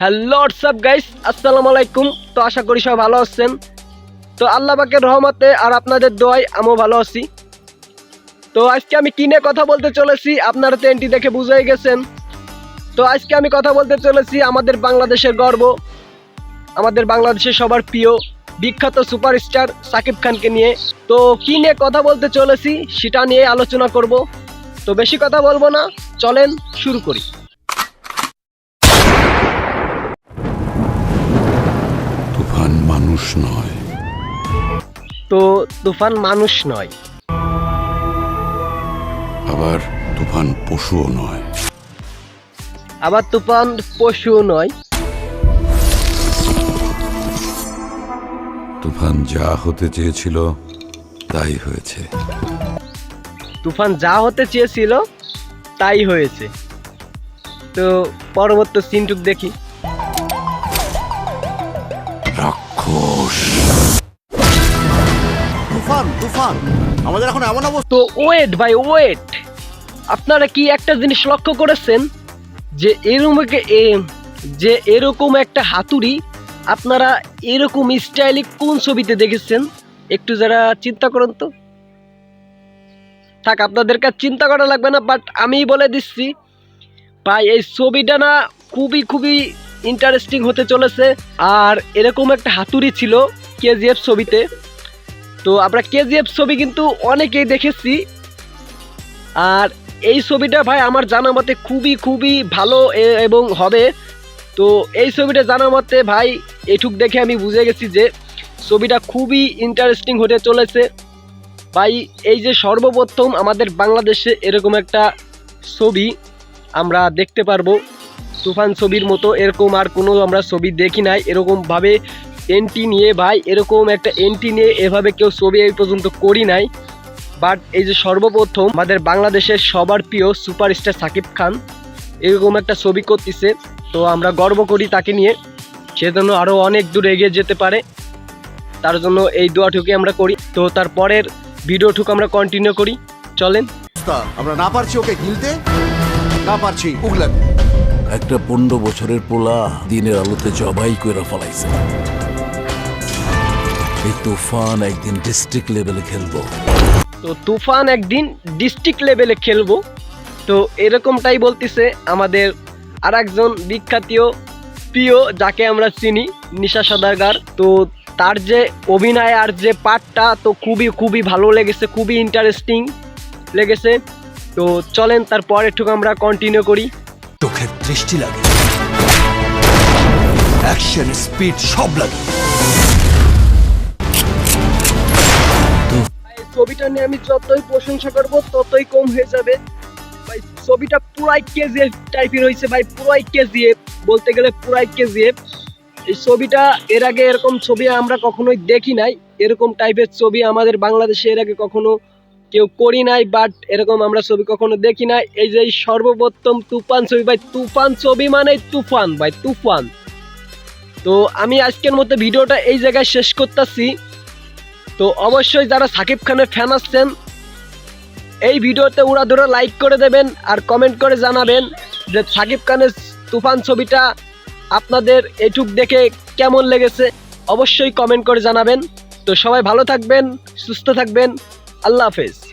Hello WhatsApp guys আসসালামু আলাইকুম তো আশা করি সবাই ভালো আছেন। তো আল্লাহ পাকের রহমতে আর আপনাদের দোয়ায় আমিও ভালো আছি। তো আজকে আমি কিনে কথা বলতে চলেছি, আপনারা তো এনটি দেখে বুঝেই গেছেন। তো আজকে আমি কথা বলতে চলেছি আমাদের বাংলাদেশের গর্ব। আমাদের বাংলাদেশের সবার প্রিয়, বিখ্যাত সুপারস্টার সাকিব খানকে নিয়ে। তো কি নিয়ে কথা বলতে চলেছি, সেটা নিয়ে আলোচনা করব। তো বেশি কথা বলব না, চলেন শুরু করি তুফান মানুষ নয়। তো তুফান মানুষ নয়। আবার তুফান পশুও নয়। আবার তুফান পশুও নয়। তুফান যা হতে চেয়েছিল তাই হয়েছে। তুফান যা হতে চেয়েছিল তাই হয়েছে। তো পরবর্তী সিনটুক দেখি। রাক্ষস তুফান তুফান। আমাদের এখন এমন অবস্থা তো ওয়েট ভাই ওয়েট। আপনারা কি একটা জিনিস লক্ষ্য করেছেন? যে এরকম যে এরকম একটা হাতুড়ি আপনারা এরকম স্টাইলে কোন ছবিতে দেখেছেন? একটু যারা চিন্তা করুন তো। থাক আপনাদের কাছে চিন্তা করা লাগবে না বাট আমি বলে দিচ্ছি। ভাই এই ছবিটা না খুবই খুবই ইন্টারেস্টিং হতে চলেছে। আর এরকম একটা হাতুড়ি ছিল কেজিএফ ছবিতে। তো আমরা কেজিএফ ছবি কিন্তু অনেকেই দেখেছি। আর এই ছবিটা ভাই আমার জানা মতে খুবই খুবই ভালো এবং হবে। তো এই ছবিটা জানা মতে ভাই এটুক দেখে আমি বুঝে গেছি যে ছবিটা খুবই ইন্টারেস্টিং হতে চলেছে। ভাই, এই যে সর্বপ্রথম আমাদের বাংলাদেশে এরকম একটা ছবি আমরা দেখতে পারব। তুফান ছবির মতো এরকম আর কোনো আমরা ছবি দেখি নাই। এরকমভাবে এন্ট্রি নিয়ে ভাই, এরকম একটা এন্ট্রি নিয়ে এভাবে কেউ ছবি এই পর্যন্ত করি নাই। বাট এই যে সর্বপ্রথম আমাদের বাংলাদেশের সবার প্রিয় সুপারস্টার সাকিব খান, এরকম একটা ছবি করতেছে। তো আমরা গর্ব করি তাকে নিয়ে। সেজন্য আরও অনেক দূর এগিয়ে যেতে পারে। তার জন্য এই দোয়াটুকু আমরা করি। তো তার তারপরের ভিডিওটুকু আমরা কন্টিনিউ করি। চলেন। আমরা না পারছি ওকে গিলতে না পারছি উগলাম একটা পনেরো বছরের পোলা দিনের আলোতে জবাই করে ফলাইছে। এই তুফান একদিন ডিস্ট্রিক্ট লেভেলে খেলব। তো তুফান একদিন ডিস্ট্রিক্ট লেভেলে খেলব। তো এরকমটাই বলতেছে আমাদের আর একজন বিখ্যাতীয় প্রিয়, যাকে আমরা চিনি, নিশা সদাগার। তো তার যে অভিনয় আর যে পার্টটা তো খুবই খুবই ভালো লেগেছে, খুবই ইন্টারেস্টিং লেগেছে। তো চলেন, তারপর একটু আমরা কন্টিনিউ করি। চোখের দৃষ্টি লাগে। অ্যাকশন স্পিড সব লাগে। ছবিটা নিয়ে আমি যতই প্রশংসা করব ততই কম হয়ে যাবে। ভাই ছবিটা পুরাই কেজিএফ টাইপের হয়েছে ভাই পুরাই কেজিএফ বলতে গেলে পুরাই কেজিএফ এই ছবিটা এর আগে এরকম ছবি আমরা কখনোই দেখি নাই। এরকম টাইপের ছবি আমাদের বাংলাদেশে এর আগে কখনো কেউ করি নাই বাট এরকম আমরা ছবি কখনো দেখি নাই। এই যে সর্বপ্রথম তুফান ছবি, ভাই, তুফান ছবি মানে তুফান, ভাই, তুফান। তো আমি আজকের মতো ভিডিওটা এই জায়গায় শেষ করতেছি। তো অবশ্যই যারা সাকিব খানের ফ্যান আসছেন এই ভিডিওতে উড়া ধরে লাইক করে দেবেন আর কমেন্ট করে জানাবেন যে সাকিব খানের তুফান ছবিটা আপনাদের এটুক দেখে কেমন লেগেছে। অবশ্যই কমেন্ট করে জানাবেন। তো সবাই ভালো থাকবেন, সুস্থ থাকবেন। আল্লাহ হাফেজ।